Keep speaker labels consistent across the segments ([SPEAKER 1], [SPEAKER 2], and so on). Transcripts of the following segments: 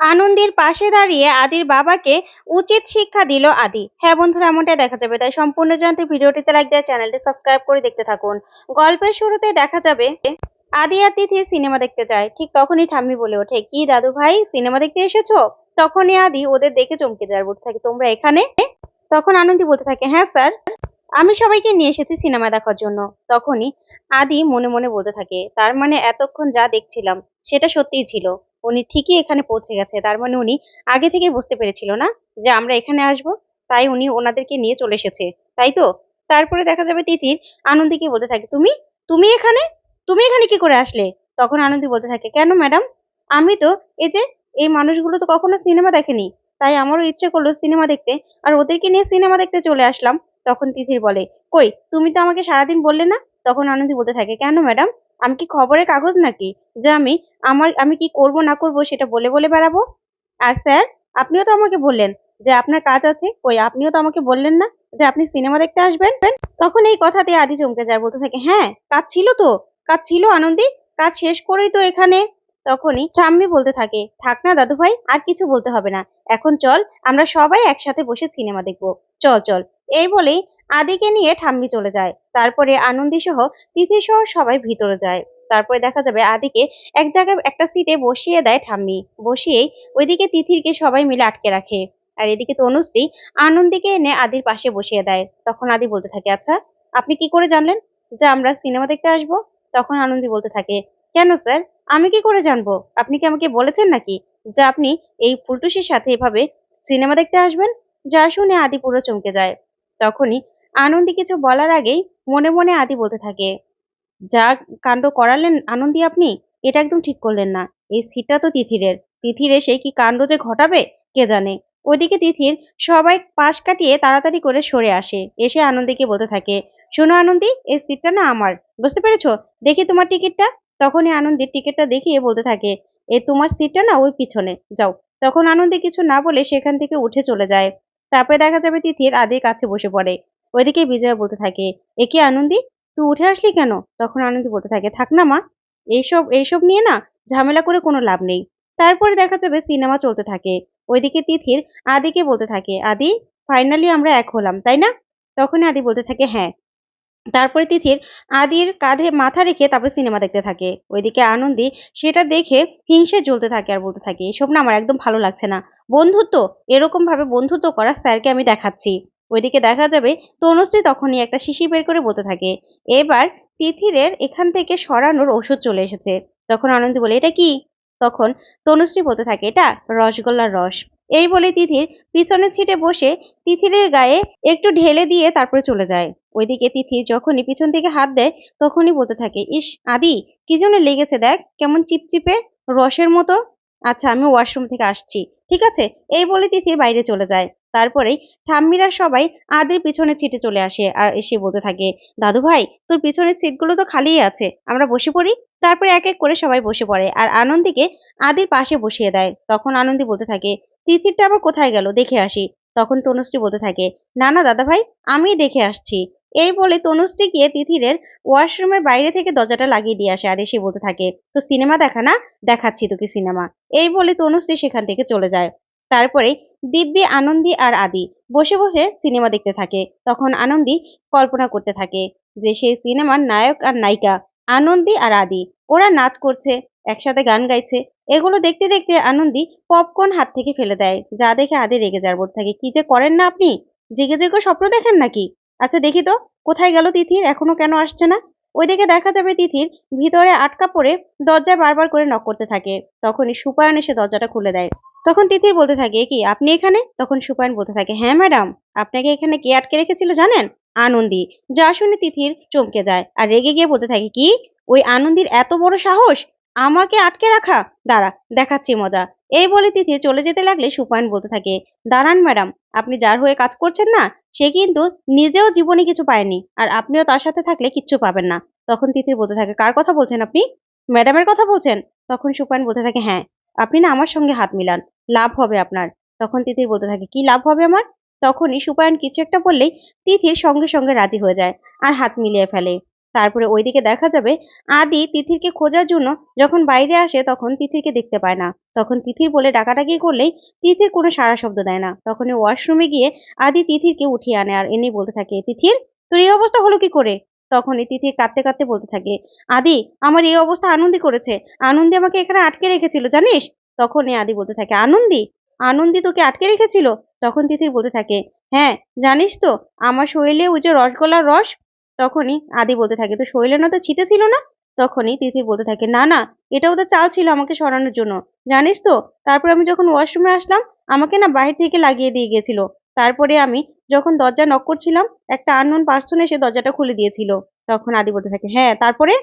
[SPEAKER 1] আনন্দের পাশে দাঁড়িয়ে আদির বাবাকে উচিত শিক্ষা দিল আদি। হ্যাঁ বন্ধুরা, এমনটাই দেখা যাবে। তাই সম্পূর্ণ জানতে ভিডিওটিতে লাইক দেওয়া চ্যানেলটি সাবস্ক্রাইব করে দেখতে থাকুন। গল্পের শুরুতে দেখা যাবে, আদি আর সিনেমা দেখতে যায়। ঠিক তখনই ঠাম্মি বলে ওঠে, কি দাদু ভাই, সিনেমা দেখতে এসেছ? তখনই আদি ওদের দেখে চমকে যায়, বলতে থাকে, তোমরা এখানে? তখন আনন্দি বলতে থাকে হ্যাঁ স্যার, আমি সবাইকে নিয়ে এসেছি সিনেমা দেখার জন্য। তখনই আদি মনে মনে বলতে থাকে, তার মানে এতক্ষণ যা দেখছিলাম, সেটা সত্যিই ছিল। উনি ঠিকই এখানে পৌঁছে গেছে। তার মানে উনি আগে থেকে বুঝতে পেরেছিল না যে আমরা এখানে আসব, তাই উনি ওনাদেরকে নিয়ে চলে এসেছে। তাই তো? তারপরে দেখা যাবে তিতির আনন্দীকে বলতে থাকে, তুমি? তুমি এখানে? তুমি এখানে কি করে আসলে? তখন আনন্দী বলতে থাকে, কেন ম্যাডাম? আমি তো এই যে, এই মানুষগুলো তো কখনো সিনেমা দেখেনি। তাই আমারও ইচ্ছে করল সিনেমা দেখতে, আর ওদেরকে নিয়ে সিনেমা দেখতে চলে আসলাম। তখন তিথির বলে, কই, তুমি তো আমাকে সারাদিন বললে না? তখন আনন্দী বলতে থাকে, কেন ম্যাডাম? আমি কি খবরের কাগজ নাকি? যে আমি, আমার, আমি কি করব না করব সেটা বলে বলে বেড়াবো? আর স্যার, আপনিও তো আমাকে বললেন যে আপনার কাজ আছে। ওই আপনিও তো আমাকে বললেন না যে আপনি সিনেমা দেখতে আসবেন? তখন এই কথাতে আদি চমকে যায়, বলতে থাকে হ্যাঁ কাজ ছিল তো, কাজ ছিল আনন্দী, কাজ শেষ করেই তো এখানে। তখনই ঠাম্মি বলতে থাকে, থাক না দাদু ভাই আর কিছু বলতে হবে না। এখন চল, আমরা সবাই একসাথে বসে সিনেমা দেখব। চল চল। এই বলেই আদিকে নিয়ে ঠাম্মি চলে যায়। তারপরে আনন্দী সহ তিথি সহ সবাই ভিতরে যায়। তারপরে দেখা যাবে আদিকে এক জায়গায় একটা সিটে বসিয়ে দেয় ঠাম্মি। বসিয়েই ওইদিকে তিথিরকে সবাই মিলে আটকে রাখে। আর এদিকে তনুশ্রী আনন্দীকে এনে আদির পাশে বসিয়ে দেয়। তখন আদি বলতে থাকে আচ্ছা আপনি কি করে জানলেন যে আমরা সিনেমা দেখতে আসব? তখন আনন্দী বলতে থাকে, কেন স্যার? আমি কি করে জানব? আপনি কি আমাকে বলেছেন নাকি যে আপনি এই ফুলটুসির সাথে এভাবে সিনেমা দেখতে আসবেন? যা শুনে আদি পুরো চমকে যায়। তখনই আনন্দী কিছু বলার আগেই মনে মনে আদি বলতে থাকে। যা কাণ্ড করালেন আনন্দী আপনি, এটা একদম ঠিক করলেন না। এই সিটটা তো তিথিরের। তিথির এসে কি কাণ্ড যে ঘটাবে, কে জানে? ওইদিকে তিথির সবাই পাশ কাটিয়ে তাড়াতাড়ি করে সরে আসে, এসে আনন্দীকে বলতে থাকে, শোনো আনন্দী, এই সিটটা না আমার। বুঝতে পেরেছ? দেখি তোমার টিকিটটা? তখনই আনন্দীর টিকিটটা দেখিয়ে বলতে থাকে, এ তোমার সিটটা না ওই পিছনে। যাও। তখন আনন্দী কিছু না বলে সেখান থেকে উঠে চলে যায়। তারপরে দেখা যাবে তিথির আদির কাছে বসে পড়ে। ওইদিকে বিজয় বলতে থাকে, এ কি আনন্দী? তুই উঠে আসলি কেন? তখন আনন্দি বলতে থাকে, থাক না মা, এইসব এইসব নিয়ে না ঝামেলা করে কোনো লাভ নেই। তারপরে দেখা যাবে সিনেমা চলতে থাকে, ওইদিকে তিথির আদিকে বলতে থাকে, আদি ফাইনালি আমরা এক হলাম, তাই না? তখনই আদি বলতে থাকে হ্যাঁ। তারপরে তিথির আদির কাঁধে মাথা রেখে তারপরে সিনেমা দেখতে থাকে, ওইদিকে আনন্দি সেটা দেখে হিংসে জ্বলতে থাকে আর বলতে থাকে, এসব না আমার একদম ভালো লাগছে না। বন্ধুত্ব এরকম ভাবে বন্ধুত্ব করা স্যারকে আমি দেখাচ্ছি। ওইদিকে দেখা যাবে তনুশ্রী তখনই একটা শিশি বের করে বলতে থাকে। এবার তিথিরের এখান থেকে সরানোর ওষুধ চলে এসেছে। তখন আনন্দী বলে, এটা কি? তখন তনুশ্রী বলতে থাকে, এটা রসগোল্লার রস। এই বলে তিথির পিছনের ছিটে বসে তিথিরের গায়ে একটু ঢেলে দিয়ে তারপরে চলে যায়। ওইদিকে তিথি যখনই পিছন থেকে হাত দেয়, তখনই বলতে থাকে, ইস, আদি, কি জন্য লেগেছে দেখ, কেমন চিপচিপে রসের মতো। আচ্ছা আমি ওয়াশরুম থেকে আসছি, ঠিক আছে? এই বলে তিথির বাইরে চলে যায়। তারপরেই ঠাম্মিরা সবাই আদির পিছনে ছিটে চলে আসে আর এসে বলতে থাকে, দাদু ভাই, তোর পিছনের সিটগুলো তো খালিই আছে, আমরা বসে পড়ি? তারপরে এক এক করে সবাই বসে পড়ে আর আনন্দীকে আদির পাশে বসিয়ে দেয়। তখন আনন্দী বলতে থাকে, তিথিরটা আবার কোথায় গেল? দেখে আসি। তখন তনুশ্রী বলতে থাকে, না না, দাদা ভাই আমি দেখে আসছি। এই বলে তনুশ্রী গিয়ে তিথিরের ওয়াশরুমের বাইরে থেকে দরজাটা লাগিয়ে দিয়ে আসে আর এসে বলতে থাকে, তো সিনেমা দেখা না? দেখাচ্ছি তোকে সিনেমা এই বলে তনুশ্রী সেখান থেকে চলে যায়। তারপরে দিব্যি, আনন্দী আর আদি বসে বসে সিনেমা দেখতে থাকে। তখন আনন্দী কল্পনা করতে থাকে যে সেই সিনেমার নায়ক আর নায়িকা আনন্দী আর আদি। ওরা নাচ করছে, একসাথে গান গাইছে। এগুলো দেখতে দেখতে আনন্দী পপকর্ন হাত থেকে ফেলে দেয়। যা দেখে আদি রেগে যার বলতে থাকে, কি যে করেন না আপনি? জেগে জেগে স্বপ্ন দেখেন নাকি? আচ্ছা দেখি তো, কোথায় গেল তিথির? এখনও কেন আসছে না? ওইদিকে দেখা যাবে তিথির ভিতরে আটকা পড়ে দরজায় বারবার করে নক করতে থাকে। তখনই সুপায়ন এসে দরজাটা খুলে দেয়। তখন তিথির বলতে থাকে কি, আপনি এখানে? তখন সুপায়ন বলতে থাকে হ্যাঁ ম্যাডাম, আপনাকে এখানে কে আটকে রেখেছিল জানেন? আনন্দী। যা শুনে তিথির চমকে যায় আর রেগে গিয়ে বলতে থাকে, কি? ওই আনন্দীর এত বড় সাহস? আমাকে আটকে রাখা? দাঁড়া, দেখাচ্ছি মজা। এই বলে তিথি চলে যেতে লাগলে সুপায়ন বলতে থাকে, দাঁড়ান ম্যাডাম, আপনি যার হয়ে কাজ করছেন না, সে কিন্তু নিজেও জীবনে কিছু পায়নি আর আপনিও তার সাথে থাকলে কিচ্ছু পাবেন না। তখন তিথির বলতে থাকে, কার কথা বলছেন আপনি? ম্যাডামের কথা বলছেন? তখন সুপায়ন বলতে থাকে হ্যাঁ আপনি না আমার সঙ্গে হাত মিলান। লাভ হবে আপনার। তখন তিথির বলতে থাকে, কি লাভ হবে আমার? তখনই সুপায়ন কিছু একটা বললেই তিথির সঙ্গে সঙ্গে রাজি হয়ে যায় আর হাত মিলিয়ে ফেলে। তারপরে ওইদিকে দেখা যাবে, আদি তিথিরকে খোঁজার জন্য যখন বাইরে আসে তখন তিথিরকে দেখতে পায় না। তখন তিথির বলে ডাকাডাকি করলেই তিথির কোনো সারা শব্দ দেয় না। তখন ওয়াশরুমে গিয়ে আদি তিথিরকে উঠিয়ে আনে আর এনে বলতে থাকে, তিথির, তোর এই অবস্থা হলো কি করে? তখনই তিথি কাঁদতে কাঁদতে বলতে থাকে, আদি, আমার এই অবস্থা আনন্দি করেছে। আনন্দি আমাকে এখানে আটকে রেখেছিল, জানিস? তখনই আদি বলতে থাকে, আনন্দি আনন্দি তোকে আটকে রেখেছিল? তখন তিথির বলতে থাকে হ্যাঁ জানিস তো, আমার শরীরে ওই যে রসগোল্লার রস? তখনই আদি বলতে থাকে তো শরীরে না তো ছিটে ছিল না? তখনই তিথি বলতে থাকে, না না এটা ওদের চাল ছিল আমাকে সরানোর জন্য। জানিস তো, তারপরে আমি যখন ওয়াশরুমে আসলাম, আমাকে না বাহির থেকে লাগিয়ে দিয়ে গেছিল তারপরে আমি যখন দরজা নক করছিলাম, একটা আননোন পার্সন এসে দরজাটা খুলে দিয়েছিল। তখন আদি বলতে থাকে হ্যাঁ তারপরে?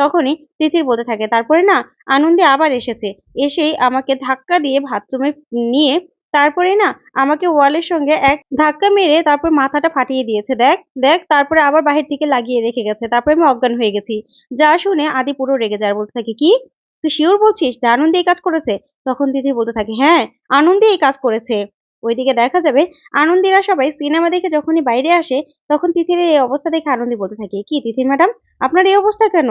[SPEAKER 1] তখনই তিথির বলতে থাকে। তারপরে না, আনন্দে আবার এসেছে। এসেই আমাকে ধাক্কা দিয়ে বাথরুমে নিয়ে তারপরে না, আমাকে ওয়ালের সঙ্গে এক ধাক্কা মেরে তারপর মাথাটা ফাটিয়ে দিয়েছে। দেখ দেখ, তারপরে আবার বাহির থেকে লাগিয়ে রেখে গেছে। তারপরে আমি অজ্ঞান হয়ে গেছি। যা শুনে আদি পুরো রেগে যায়। বলতে থাকে, কি? তুই শিওর বলছিস যে আনন্দে এই কাজ করেছে? তখন দিদি বলতে থাকে হ্যাঁ আনন্দে এই কাজ করেছে। ওইদিকে দেখা যাবে, আনন্দীরা সবাই সিনেমা দেখে যখনই বাইরে আসে, তখন তিথির এই অবস্থা দেখে আনন্দী বলতে থাকে। কি তিথির ম্যাডাম, আপনার এই অবস্থা কেন?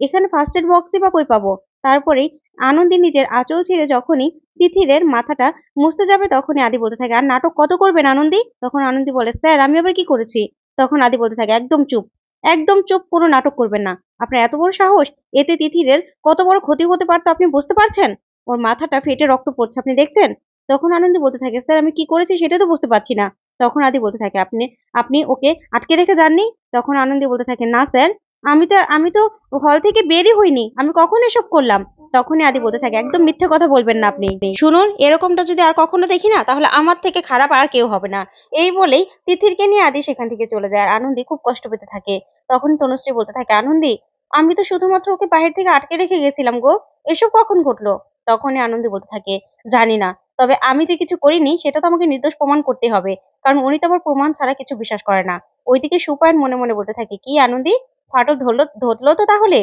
[SPEAKER 1] এখানে ফার্স্ট এড বক্সই বা কই পাবো? তারপরেই আনন্দী নিজের আঁচল ছেড়ে যখনই তিথিরের মাথাটা মুছতে যাবে তখনই আদি বলতে থাকে, আর নাটক কত করবেন আনন্দী? তখন আনন্দী বলে, স্যার, আমি আবার কি করেছি? তখন আদি বলতে থাকে, একদম চুপ একদম চুপ, কোনো নাটক করবেন না। আপনার এত বড় সাহস, এতে তিথিরের কত বড় ক্ষতি হতে পারতো আপনি বুঝতে পারছেন? ওর মাথাটা ফেটে রক্ত পড়ছে, আপনি দেখছেন? তখন আনন্দী বলতে থাকে, স্যার, আমি কি করেছি সেটা তো বুঝতে পারছি না। তখন আদি বলতে থাকে, আপনি আপনি ওকে আটকে রেখে যাননি? তখন আনন্দী বলতে থাকে, না, স্যার আমি তো আমি তো হল থেকে বেরই হইনি। আমি কখন এসব করলাম? তখনই আদি বলতে থাকে, একদম মিথ্যে কথা বলবেন না আপনি। শুনুন, এরকমটা যদি আর কখনো দেখি না, তাহলে আমার থেকে খারাপ আর কেউ হবে না। এই বলেই তিথিরকে নিয়ে আদি সেখান থেকে চলে যায়, আর আনন্দি খুব কষ্ট পেতে থাকে। তখন তনুশ্রী বলতে থাকে, আনন্দি, আমি তো শুধুমাত্র ওকে বাহির থেকে আটকে রেখে গেছিলাম গো। এসব কখন ঘটলো? তখনই আনন্দি বলতে থাকে, জানি না। তবে আমি যে কিছু করিনি, সেটা তো আমাকে নির্দোষ প্রমাণ করতে হবে। কারণ উনি তো আমার প্রমাণ ছাড়া কিছু বিশ্বাস করে না। ওইদিকে সুপায়ন মনে মনে বলতে থাকে, কি আনন্দি? ফাটল ধরলো ধরলো তো তাহলে?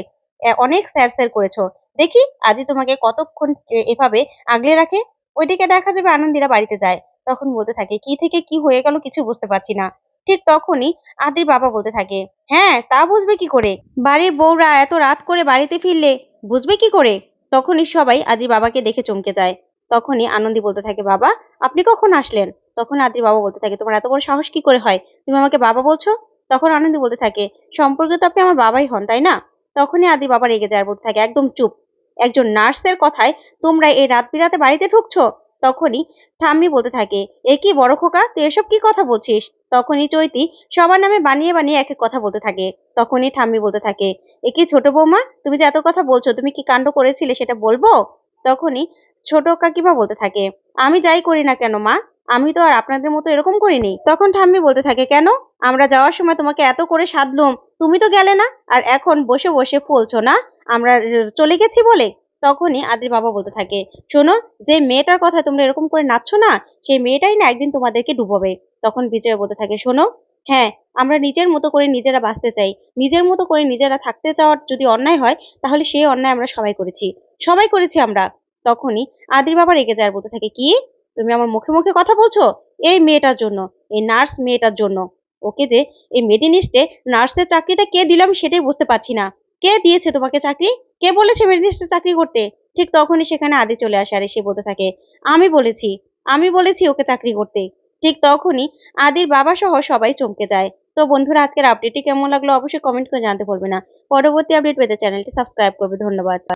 [SPEAKER 1] অনেক স্যার স্যার করেছ। দেখি আদি তোমাকে কতক্ষণ এভাবে আগলে রাখে। ওইদিকে দেখা যাবে আনন্দীরা বাড়িতে যায়। তখন বলতে থাকে, কি থেকে কি হয়ে গেল কিছু বুঝতে পারছি না। ঠিক তখনই আদির বাবা বলতে থাকে হ্যাঁ তা বুঝবে কি করে? বাড়ির বউরা এত রাত করে বাড়িতে ফিরলে বুঝবে কি করে? তখনই সবাই আদির বাবাকে দেখে চমকে যায়। তখনই আনন্দি বলতে থাকে, বাবা, আপনি কখন আসলেন? তখন আদির বাবা বলতে থাকে, তোমার এত বড় সাহস কি করে হয়? তুমি আমাকে বাবা বলছো? তখন আনন্দ বলতে থাকে, সম্পর্কে তো আপনি আমার বাবাই হন, তাই না? তখনই আদি বাবা রেগে যায় বলতে থাকে, একদম চুপ। একজন নার্সের কথায় তোমরা এই রাত বিরাতে বাড়িতে ঢুকছো? তখনই ঠাম্মি বলতে থাকে, এ কি বড় খোকা, তুই এসব কি কথা বলছিস? তখনই চৈতি সবার নামে বানিয়ে বানিয়ে এক এক কথা বলতে থাকে। তখনই ঠাম্মি বলতে থাকে, এ কি ছোট বৌমা? তুমি যে এত কথা বলছো, তুমি কি কাণ্ড করেছিলে সেটা বলব? তখনই ছোট কাকিমা বলতে থাকে, আমি যাই করি না কেন, মা? আমি তো আর আপনাদের মতো এরকম করিনি। তখন ঠাম্মি বলতে থাকে, কেন? আমরা যাওয়ার সময় তোমাকে এত করে সাধলুম। তুমি তো গেলে না? আর এখন বসে বসে ফুলছো না? আমরা চলে গেছি বলে? তখনই আদির বাবা বলতে থাকে, শোনো, যে মেয়েটার কথা তোমরা এরকম করে নাচছো না, সেই মেয়েটাই না একদিন তোমাদেরকে ডুবোবে। তখন বিজয় বলতে থাকে, শোনো হ্যাঁ আমরা নিজের মতো করে নিজেরা বাঁচতে চাই। নিজের মতো করে নিজেরা থাকতে চাওয়ার যদি অন্যায় হয়, তাহলে সেই অন্যায় আমরা সবাই করেছি। সবাই করেছি আমরা। তখনই আদির বাবা রেগে যায় বলতে থাকে, কি? তুমি আমার মুখে মুখে কথা বলছো? এই মেয়েটার জন্য, এই নার্স মেয়েটার জন্য। ওকে যে এই মেডিনিস্টে নার্সের চাকরিটা কে দিলাম সেটাই বুঝতে পারছি না। কে দিয়েছে তোমাকে চাকরি? কে বলেছে মেডিনিস্টে চাকরি করতে? ঠিক তখনই সেখানে আদি চলে আসে আর এসে বলতে থাকে, আমি বলেছি আমি বলেছি ওকে চাকরি করতে। ঠিক তখনই আদির বাবা সহ সবাই চমকে যায়। তো বন্ধুরা, আজকের আপডেটটি কেমন লাগল অবশ্যই কমেন্ট করে জানতে ভুলবে না। পরবর্তী আপডেট পেতে চ্যানেলটি সাবস্ক্রাইব করবে। ধন্যবাদ।